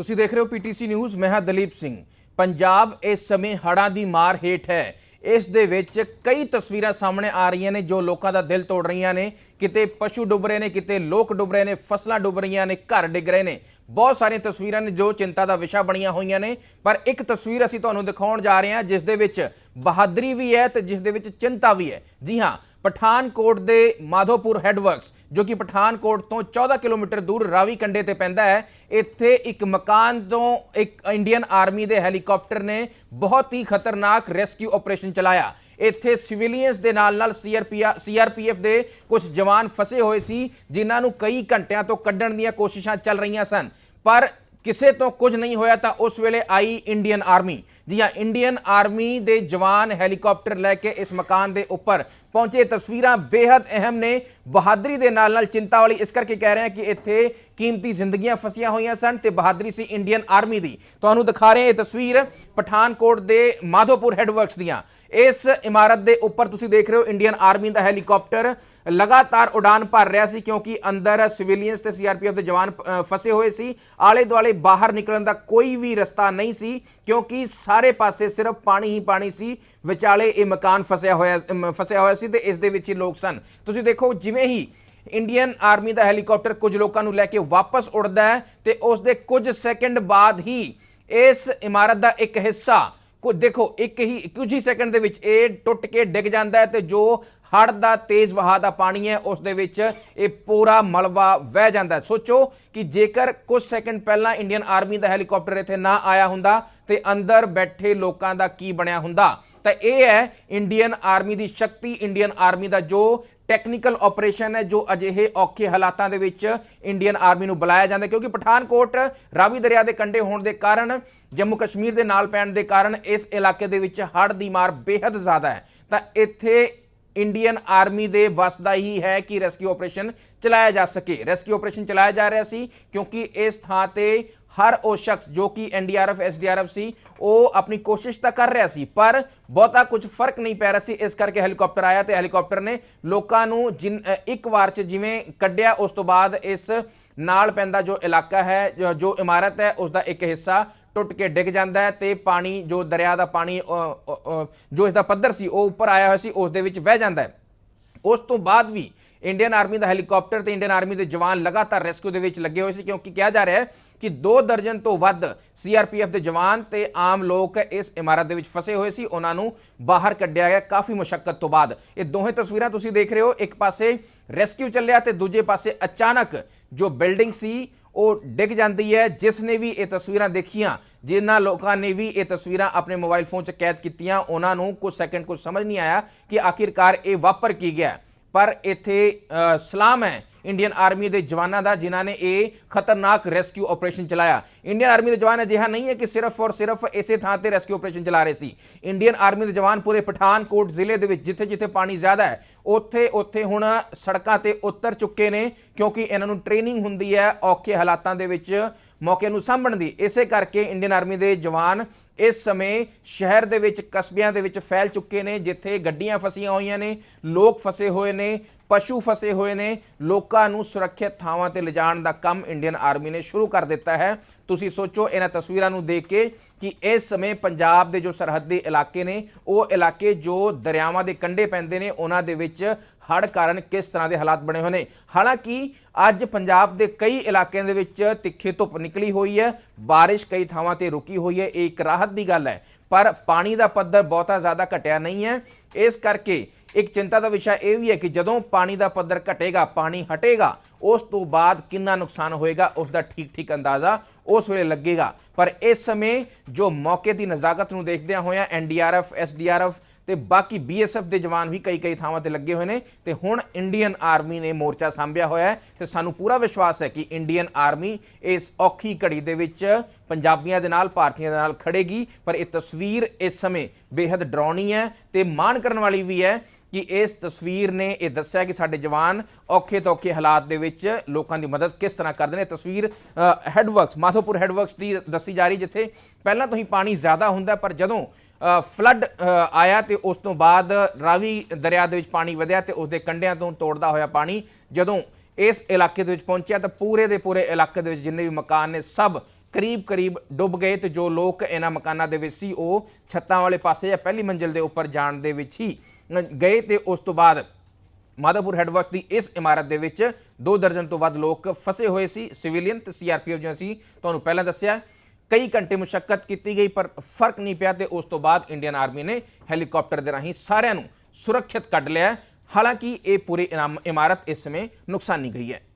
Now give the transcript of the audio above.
ਤੁਸੀਂ ਦੇਖ ਰਹੇ ਹੋ ਪੀਟੀਸੀ ਨਿਊਜ਼, ਮੈਂ ਹਾਂ ਦਲੀਪ ਸਿੰਘ। ਪੰਜਾਬ ਇਸ ਸਮੇਂ ਹੜ੍ਹਾਂ ਦੀ ਮਾਰ ਹੇਠ ਹੈ। ਇਸ ਦੇ ਵਿੱਚ ਕਈ ਤਸਵੀਰਾਂ ਸਾਹਮਣੇ ਆ ਰਹੀਆਂ ਨੇ ਜੋ ਲੋਕਾਂ ਦਾ ਦਿਲ ਤੋੜ ਰਹੀਆਂ ਨੇ। ਕਿਤੇ ਪਸ਼ੂ ਡੁੱਬ ਰਹੇ ਨੇ, ਕਿਤੇ ਲੋਕ ਡੁੱਬ ਰਹੇ ਨੇ, ਫਸਲਾਂ ਡੁੱਬ ਰਹੀਆਂ ਨੇ, ਘਰ ਡਿੱਗ ਰਹੇ ਨੇ। ਬਹੁਤ ਸਾਰੀਆਂ ਤਸਵੀਰਾਂ ਨੇ ਜੋ ਚਿੰਤਾ ਦਾ ਵਿਸ਼ਾ ਬਣੀਆਂ ਹੋਈਆਂ ਨੇ। ਪਰ ਇੱਕ ਤਸਵੀਰ ਅਸੀਂ ਤੁਹਾਨੂੰ ਦਿਖਾਉਣ ਜਾ ਰਹੇ ਹਾਂ, ਜਿਸ ਦੇ ਵਿੱਚ ਬਹਾਦਰੀ ਵੀ ਹੈ ਤੇ ਜਿਸ ਦੇ ਵਿੱਚ ਚਿੰਤਾ ਵੀ ਹੈ। ਜੀ ਹਾਂ, ਪਠਾਨਕੋਟ ਦੇ ਮਾਧੋਪੁਰ ਹੈਡਵਰਕਸ, ਜੋ ਕਿ ਪਠਾਨਕੋਟ ਤੋਂ 14 ਕਿਲੋਮੀਟਰ ਦੂਰ ਰਾਵੀ ਕੰਡੇ ਤੇ ਪੈਂਦਾ ਹੈ, ਇੱਥੇ ਇੱਕ ਮਕਾਨ ਤੋਂ ਇੱਕ ਇੰਡੀਅਨ ਆਰਮੀ ਦੇ ਹੈਲੀਕਾਪਟਰ ਨੇ ਬਹੁਤ ਹੀ ਖਤਰਨਾਕ ਰੈਸਕਿਊ ਆਪਰੇਸ਼ਨ ਚਲਾਇਆ। ਇੱਥੇ ਸਿਵਿਲੀਅਨਸ ਦੇ ਨਾਲ ਨਾਲ ਸੀਆਰਪੀਐਫ ਦੇ ਕੁਝ ਜਵਾਨ ਫਸੇ ਹੋਏ ਸੀ, ਜਿਨ੍ਹਾਂ ਨੂੰ ਕਈ ਘੰਟਿਆਂ ਤੋਂ ਕੱਢਣ ਦੀਆਂ ਕੋਸ਼ਿਸ਼ਾਂ ਚੱਲ ਰਹੀਆਂ ਸਨ। ਪਰ ਕਿਸੇ ਤੋਂ ਕੁਝ ਨਹੀਂ ਹੋਇਆ ਤਾਂ ਉਸ ਵੇਲੇ ਆਈ ਇੰਡੀਅਨ ਆਰਮੀ। ਜੀ ਹਾਂ, ਇੰਡੀਅਨ ਆਰਮੀ ਦੇ ਜਵਾਨ ਹੈਲੀਕਾਪਟਰ ਲੈ ਕੇ ਇਸ ਮਕਾਨ ਦੇ ਉੱਪਰ ਪਹੁੰਚੇ। ਤਸਵੀਰਾਂ ਬੇहद ਅਹਿਮ ਨੇ। ਬਹਾਦਰੀ ਦੇ ਨਾਲ ਨਾਲ ਚਿੰਤਾ ਵਾਲੀ ਇਸ ਕਰਕੇ ਕਹਿ ਰਹੇ ਹਾਂ ਕਿ ਇੱਥੇ ਕੀਮਤੀ ਜ਼ਿੰਦਗੀਆਂ ਫਸੀਆਂ ਹੋਈਆਂ ਸਨ ਤੇ ਬਹਾਦਰੀ ਸੀ ਇੰਡੀਅਨ ਆਰਮੀ ਦੀ। ਤੁਹਾਨੂੰ ਦਿਖਾ ਰਹੇ ਇਹ ਤਸਵੀਰ ਪਠਾਨਕੋਟ ਦੇ ਮਾਧੋਪੁਰ ਹੈਡਵਰਕਸ ਦੀਆਂ। ਇਸ ਇਮਾਰਤ ਦੇ ਉੱਪਰ ਤੁਸੀਂ ਦੇਖ ਰਹੇ ਹੋ ਇੰਡੀਅਨ ਆਰਮੀ ਦਾ ਹੈਲੀਕਾਪਟਰ ਲਗਾਤਾਰ ਉਡਾਨ ਭਰ ਰਿਹਾ ਸੀ ਕਿਉਂਕਿ ਅੰਦਰ ਸਿਵਿਲੀਅਨਸ ਤੇ ਸੀਆਰਪੀਐਫ ਦੇ ਜਵਾਨ ਫਸੇ ਹੋਏ ਸੀ। ਆਲੇ ਦੁਆਲੇ ਬਾਹਰ ਨਿਕਲਣ ਦਾ ਕੋਈ ਵੀ ਰਸਤਾ ਨਹੀਂ ਸੀ ਕਿਉਂਕਿ ਸਾਰੇ ਪਾਸੇ ਸਿਰਫ ਪਾਣੀ ਹੀ ਪਾਣੀ ਸੀ। ਵਿਚਾਲੇ ਇਹ ਮਕਾਨ ਫਸਿਆ ਹੋਇਆ ਫਸਿਆ ਹੋਇਆ ਸੀ ਤੇ ਇਸ ਦੇ ਵਿੱਚ ਹੀ ਲੋਕ ਸਨ। ਤੁਸੀਂ ਦੇਖੋ, ਜਿਵੇਂ ਹੀ ਇੰਡੀਅਨ ਆਰਮੀ ਦਾ ਹੈਲੀਕਾਪਟਰ ਕੁਝ ਲੋਕਾਂ ਨੂੰ ਲੈ ਕੇ ਵਾਪਸ ਉੜਦਾ ਹੈ ਤੇ ਉਸ ਦੇ ਕੁਝ ਸੈਕਿੰਡ ਬਾਅਦ ਹੀ ਇਸ ਇਮਾਰਤ ਦਾ ਇੱਕ ਹਿੱਸਾ ਕੋ ਦੇਖੋ, ਇੱਕ ਹੀ ਕੁਝ ਹੀ ਸੈਕਿੰਡ ਦੇ ਵਿੱਚ ਇਹ ਟੁੱਟ ਕੇ ਡਿੱਗ ਜਾਂਦਾ ਹੈ ਤੇ ਜੋ ਹੜ ਦਾ ਤੇਜ਼ ਵਹਾਅ ਦਾ ਪਾਣੀ ਹੈ, ਉਸ ਦੇ ਵਿੱਚ ਇਹ ਪੂਰਾ ਮਲਬਾ ਵਹਿ ਜਾਂਦਾ ਹੈ। ਸੋਚੋ ਕਿ ਜੇਕਰ ਕੁਝ ਸੈਕਿੰਡ ਪਹਿਲਾਂ ਇੰਡੀਅਨ ਆਰਮੀ ਦਾ ਹੈਲੀਕਾਪਟਰ ਇੱਥੇ ਨਾ ਆਇਆ ਹੁੰਦਾ ਤੇ ਅੰਦਰ ਬੈਠੇ ਲੋਕਾਂ ਦਾ ਕੀ ਬਣਿਆ ਹੁੰਦਾ? ਤਾਂ ਇਹ ਹੈ ਇੰਡੀਅਨ ਆਰਮੀ ਦੀ ਸ਼ਕਤੀ ਇੰਡੀਅਨ ਆਰਮੀ ਦਾ ਜੋ ਟੈਕਨੀਕਲ ਆਪਰੇਸ਼ਨ ਹੈ, ਜੋ ਅਜਿਹੇ ਔਖੇ ਹਾਲਾਤਾਂ ਦੇ ਵਿੱਚ ਇੰਡੀਅਨ ਆਰਮੀ ਨੂੰ ਬੁਲਾਇਆ ਜਾਂਦਾ ਕਿਉਂਕਿ ਪਠਾਨਕੋਟ, ਰਾਵੀ ਦਰਿਆ ਦੇ ਕੰਢੇ ਹੋਣ ਦੇ ਕਾਰਨ, ਜੰਮੂ ਕਸ਼ਮੀਰ ਦੇ ਨਾਲ ਪੈਣ ਦੇ ਕਾਰਨ ਇਸ ਇਲਾਕੇ ਦੇ ਵਿੱਚ ਹੜ੍ਹ ਦੀ ਮਾਰ ਬੇहद ਜ਼ਿਆਦਾ ਹੈ। ਤਾਂ ਇੱਥੇ ਇੰਡੀਅਨ ਆਰਮੀ ਦੇ ਵੱਸਦਾ ਹੀ ਹੈ ਕਿ ਰੈਸਕਿਊ ਆਪਰੇਸ਼ਨ ਚਲਾਇਆ ਜਾ ਸਕੇ। ਰੈਸਕਿਊ ਆਪਰੇਸ਼ਨ ਚਲਾਇਆ ਜਾ ਰਿਹਾ ਸੀ ਕਿਉਂਕਿ ਇਸ ਥਾਂ ਤੇ ਹਰ ਉਹ ਸ਼ਖਸ ਜੋ ਕਿ ਐਨਡੀਆਰਐਫ ਐਸਡੀਆਰਐਫ ਸੀ, ਉਹ ਆਪਣੀ ਕੋਸ਼ਿਸ਼ ਤਾਂ ਕਰ ਰਿਹਾ ਸੀ, ਪਰ ਬਹੁਤਾ ਕੁਝ ਫ਼ਰਕ ਨਹੀਂ ਪੈ ਰਿਹਾ ਸੀ, ਇਸ ਕਰਕੇ ਹੈਲੀਕਾਪਟਰ ਆਇਆ ਤੇ ਹੈਲੀਕਾਪਟਰ ਨੇ ਲੋਕਾਂ ਨੂੰ ਜਿਨ- ਇੱਕ ਵਾਰ ਚ ਜਿਵੇਂ ਕੱਢਿਆ, ਉਸ ਤੋਂ ਬਾਅਦ ਇਸ ਨਾਲ ਪੈਂਦਾ ਜੋ ਇਲਾਕਾ ਹੈ, ਜੋ- ਇਮਾਰਤ ਹੈ, ਉਸ ਦਾ ਇੱਕ ਹਿੱਸਾ ਟੁੱਟ ਕੇ ਡਿੱਗ ਜਾਂਦਾ ਹੈ ਤੇ ਪਾਣੀ, ਜੋ ਦਰਿਆ ਦਾ ਪਾਣੀ ਜੋ ਇਸ ਦਾ ਪੱਧਰ ਸੀ, ਉਹ ਉੱਪਰ ਆਇਆ ਹੋਇਆ ਸੀ, ਉਸ ਦੇ ਵਿੱਚ ਵਹਿ ਜਾਂਦਾ ਹੈ। ਉਸ ਤੋਂ ਬਾਅਦ ਵੀ ਇੰਡੀਅਨ ਆਰਮੀ ਦਾ ਹੈਲੀਕਾਪਟਰ ਤੇ ਇੰਡੀਅਨ ਆਰਮੀ ਦੇ ਜਵਾਨ ਲਗਾਤਾਰ ਰੈਸਕਿਊ ਦੇ ਵਿੱਚ ਲੱਗੇ ਹੋਏ ਸੀ ਕਿਉਂਕਿ ਕਿਹਾ ਜਾ ਰਿਹਾ ਹੈ ਕਿ 2 ਦਰਜਨ ਤੋਂ ਵੱਧ ਸੀਆਰਪੀਐਫ ਦੇ ਜਵਾਨ ਤੇ ਆਮ ਲੋਕ ਇਸ ਇਮਾਰਤ ਦੇ ਵਿੱਚ ਫਸੇ ਹੋਏ ਸੀ। ਉਹਨਾਂ ਨੂੰ ਬਾਹਰ ਕੱਢਿਆ ਗਿਆ ਕਾਫੀ ਮੁਸ਼ਕਲ ਤੋਂ ਬਾਅਦ। ਇਹ ਦੋਹੇ ਤਸਵੀਰਾਂ ਤੁਸੀਂ ਦੇਖ ਰਹੇ ਹੋ। ਇੱਕ ਪਾਸੇ ਰੈਸਕਿਊ ਚੱਲਿਆ ਤੇ ਦੂਜੇ ਪਾਸੇ ਅਚਾਨਕ ਜੋ ਬਿਲਡਿੰਗ ਸੀ, ਉਹ ਡਿੱਗ ਜਾਂਦੀ ਹੈ। ਜਿਸ ਨੇ ਵੀ ਇਹ ਤਸਵੀਰਾਂ ਦੇਖੀਆਂ, ਜਿਨ੍ਹਾਂ ਲੋਕਾਂ ਨੇ ਵੀ ਇਹ ਤਸਵੀਰਾਂ ਆਪਣੇ ਮੋਬਾਈਲ ਫੋਨ 'ਚ ਕੈਦ ਕੀਤੀਆਂ, ਉਹਨਾਂ ਨੂੰ ਕੁਝ ਸੈਕਿੰਡ ਕੁਝ ਸਮਝ ਨਹੀਂ ਆਇਆ ਕਿ ਆਖਿਰਕਾਰ ਇਹ ਵਾਪਰ ਕੀ ਗਿਆ। ਪਰ ਇੱਥੇ ਸਲਾਮ ਹੈ ਇੰਡੀਅਨ ਆਰਮੀ ਦੇ ਜਵਾਨਾਂ ਦਾ, ਜਿਨ੍ਹਾਂ ਨੇ ਇਹ ਖਤਰਨਾਕ ਰੈਸਕਿਊ ਆਪਰੇਸ਼ਨ ਚਲਾਇਆ। ਇੰਡੀਅਨ ਆਰਮੀ ਦੇ ਜਵਾਨ ਅਜਿਹਾ ਨਹੀਂ ਹੈ ਕਿ ਸਿਰਫ ਔਰ ਸਿਰਫ ਇਸੇ ਥਾਂ ਤੇ ਰੈਸਕਿਊ ਆਪਰੇਸ਼ਨ ਚਲਾ ਰਹੇ ਸੀ। ਇੰਡੀਅਨ ਆਰਮੀ ਦੇ ਜਵਾਨ ਪੂਰੇ ਪਠਾਨਕੋਟ ਜ਼ਿਲ੍ਹੇ ਦੇ ਵਿੱਚ, ਜਿੱਥੇ ਜਿੱਥੇ ਪਾਣੀ ਜ਼ਿਆਦਾ ਹੈ, ਉੱਥੇ ਉੱਥੇ ਹੁਣ ਸੜਕਾਂ ਤੇ ਉਤਰ ਚੁੱਕੇ ਨੇ, ਕਿਉਂਕਿ ਇਹਨਾਂ ਨੂੰ ਟ੍ਰੇਨਿੰਗ ਹੁੰਦੀ ਹੈ ਔਖੇ ਹਾਲਾਤਾਂ ਦੇ ਵਿੱਚ। ਮੌਕੇ ਨੂੰ ਸਾਂਭਣ ਦੀ। ਇਸੇ ਕਰਕੇ ਇੰਡੀਅਨ ਆਰਮੀ ਦੇ ਜਵਾਨ ਇਸ ਸਮੇਂ ਸ਼ਹਿਰ ਦੇ ਵਿੱਚ, ਕਸਬਿਆਂ ਦੇ ਵਿੱਚ ਫੈਲ ਚੁੱਕੇ ਨੇ, ਜਿੱਥੇ ਗੱਡੀਆਂ ਫਸੀਆਂ ਹੋਈਆਂ ਨੇ, ਲੋਕ ਫਸੇ ਹੋਏ ਨੇ, ਪਸ਼ੂ ਫਸੇ ਹੋਏ ਨੇ, ਲੋਕਾਂ ਨੂੰ ਸੁਰੱਖਿਅਤ ਥਾਵਾਂ ਤੇ ਲਿਜਾਣ ਦਾ ਕੰਮ ਇੰਡੀਅਨ ਆਰਮੀ ਨੇ ਸ਼ੁਰੂ ਕਰ ਦਿੱਤਾ ਹੈ। ਤੁਸੀਂ ਸੋਚੋ, ਇਹਨਾਂ ਤਸਵੀਰਾਂ ਨੂੰ ਦੇਖ ਕੇ ਕਿ ਇਸ ਸਮੇਂ ਪੰਜਾਬ ਦੇ ਜੋ ਸਰਹੱਦੀ ਇਲਾਕੇ ਨੇ, ਉਹ ਇਲਾਕੇ ਜੋ ਦਰਿਆਵਾਂ ਦੇ ਕੰਢੇ ਪੈਂਦੇ ਨੇ, ਉਹਨਾਂ ਦੇ ਵਿੱਚ ਹੜ੍ਹ ਕਾਰਨ ਕਿਸ ਤਰ੍ਹਾਂ ਦੇ ਹਾਲਾਤ ਬਣੇ ਹੋਏ ਨੇ। ਹਾਲਾਂਕਿ, ਅੱਜ ਪੰਜਾਬ ਦੇ ਕਈ ਇਲਾਕਿਆਂ ਦੇ ਵਿੱਚ ਤਿੱਖੀ ਧੁੱਪ ਨਿਕਲੀ ਹੋਈ ਹੈ, ਬਾਰਿਸ਼ ਕਈ ਥਾਵਾਂ ਤੇ ਰੁਕੀ ਹੋਈ ਹੈ, ਇਹ ਇੱਕ ਰਾਹਤ ਦੀ ਗੱਲ ਹੈ। ਪਰ ਪਾਣੀ ਦਾ ਪੱਧਰ ਬਹੁਤਾ ਜ਼ਿਆਦਾ ਘਟਿਆ ਨਹੀਂ ਹੈ। ਇਸ ਕਰਕੇ ਇੱਕ ਚਿੰਤਾ ਦਾ ਵਿਸ਼ਾ ਇਹ ਵੀ ਹੈ ਕਿ ਜਦੋਂ ਪਾਣੀ ਦਾ ਪੱਧਰ ਘਟੇਗਾ, ਪਾਣੀ ਹਟੇਗਾ, ਉਸ ਤੋਂ ਬਾਅਦ ਕਿੰਨਾ ਨੁਕਸਾਨ ਹੋਏਗਾ, ਉਸ ਦਾ ਠੀਕ ਠੀਕ ਅੰਦਾਜ਼ਾ ਉਸ ਵੇਲੇ ਲੱਗੇਗਾ। ਪਰ ਇਸ ਸਮੇਂ ਜੋ ਮੌਕੇ ਦੀ ਨਜ਼ਾਕਤ ਨੂੰ ਦੇਖਦਿਆਂ ਹੋਇਆਂ ਐਨਡੀਆਰਐਫ ਐਸਡੀਆਰਐਫ ਤੇ ਬਾਕੀ ਬੀਐਸਐਫ ਦੇ ਜਵਾਨ ਵੀ ਕਈ ਕਈ ਥਾਵਾਂ ਤੇ ਲੱਗੇ ਹੋਏ ਨੇ ਤੇ ਹੁਣ ਇੰਡੀਅਨ ਆਰਮੀ ਨੇ ਮੋਰਚਾ ਸੰਭਿਆ ਹੋਇਆ ਹੈ ਤੇ ਸਾਨੂੰ ਪੂਰਾ ਵਿਸ਼ਵਾਸ ਹੈ ਕਿ ਇੰਡੀਅਨ ਆਰਮੀ ਇਸ ਔਖੀ ਘੜੀ ਦੇ ਵਿੱਚ ਪੰਜਾਬੀਆਂ ਦੇ ਨਾਲ, ਭਾਰਤੀਆਂ ਦੇ ਨਾਲ ਖੜੇਗੀ। ਪਰ ਇਹ ਤਸਵੀਰ ਇਸ ਸਮੇਂ ਬੇहद ਡਰਾਉਣੀ ਹੈ ਤੇ ਮਾਣ ਕਰਨ ਵਾਲੀ ਵੀ ਹੈ ਕਿ ਇਸ ਤਸਵੀਰ ਨੇ ਇਹ ਦੱਸਿਆ ਕਿ ਸਾਡੇ ਜਵਾਨ ਔਖੇ ਤੋਂ ਔਖੇ ਹਾਲਾਤ ਦੇ ਵਿੱਚ ਲੋਕਾਂ ਦੀ ਮਦਦ ਕਿਸ ਤਰ੍ਹਾਂ ਕਰਦੇ ਨੇ। ਤਸਵੀਰ ਹੈਡਵਰਕਸ ਮਾਧੋਪੁਰ ਹੈਡਵਰਕਸ ਦੀ ਦੱਸੀ ਜਾ ਰਹੀ ਜਿੱਥੇ ਪਹਿਲਾਂ ਤੋਂ ਹੀ ਪਾਣੀ ਜ਼ਿਆਦਾ ਹੁੰਦਾ, ਪਰ ਜਦੋਂ ਫਲੱਡ ਆਇਆ ਤੇ ਉਸ ਤੋਂ ਬਾਅਦ ਰਾਵੀ ਦਰਿਆ ਦੇ ਵਿੱਚ ਪਾਣੀ ਵਧਿਆ ਤੇ ਉਸ ਦੇ ਕੰਢਿਆਂ ਤੋਂ ਤੋੜਦਾ ਹੋਇਆ ਪਾਣੀ ਜਦੋਂ ਇਸ ਇਲਾਕੇ ਦੇ ਵਿੱਚ ਪਹੁੰਚਿਆ ਤਾਂ ਪੂਰੇ ਦੇ ਪੂਰੇ ਇਲਾਕੇ ਦੇ ਵਿੱਚ ਜਿੰਨੇ ਵੀ ਮਕਾਨ ਨੇ, ਸਭ ਕਰੀਬ-ਕਰੀਬ ਡੁੱਬ ਗਏ ਤੇ ਜੋ ਲੋਕ ਇਹਨਾਂ ਮਕਾਨਾਂ ਦੇ ਵਿੱਚ ਸੀ, ਉਹ ਛੱਤਾਂ ਵਾਲੇ ਪਾਸੇ ਜਾਂ ਪਹਿਲੀ ਮੰਜ਼ਿਲ ਦੇ ਉੱਪਰ ਜਾਣ ਦੇ ਵਿੱਚ ਹੀ ਗਏ ਤੇ ਉਸ ਤੋਂ ਬਾਅਦ ਮਾਧੋਪੁਰ ਹੈਡਵਰਕਸ ਦੀ ਇਸ ਇਮਾਰਤ ਦੇ ਵਿੱਚ ਦੋ ਦਰਜਨ ਤੋਂ ਵੱਧ ਲੋਕ ਫਸੇ ਹੋਏ ਸੀ ਸਿਵਿਲੀਅਨ ਤੇ ਸੀਆਰਪੀਐਫ ਜਿਹਾ ਸੀ। ਤੁਹਾਨੂੰ ਪਹਿਲਾਂ ਦੱਸਿਆ, ਕਈ ਘੰਟੇ ਮੁਸ਼ਕਲ ਕੀਤੀ ਗਈ, ਪਰ ਫ਼ਰਕ ਨਹੀਂ ਪਿਆ ਤੇ ਉਸ ਤੋਂ ਬਾਅਦ ਇੰਡੀਅਨ ਆਰਮੀ ਨੇ ਹੈਲੀਕਾਪਟਰ ਦੇ ਰਾਹੀਂ ਸਾਰਿਆਂ ਨੂੰ ਸੁਰੱਖਿਅਤ ਕੱਢ ਲਿਆ। ਹਾਲਾਂਕਿ ਇਹ ਪੂਰੀ ਇਨਾਮ- ਇਮਾਰਤ ਇਸ ਸਮੇਂ ਨੁਕਸਾਨੀ ਗਈ ਹੈ।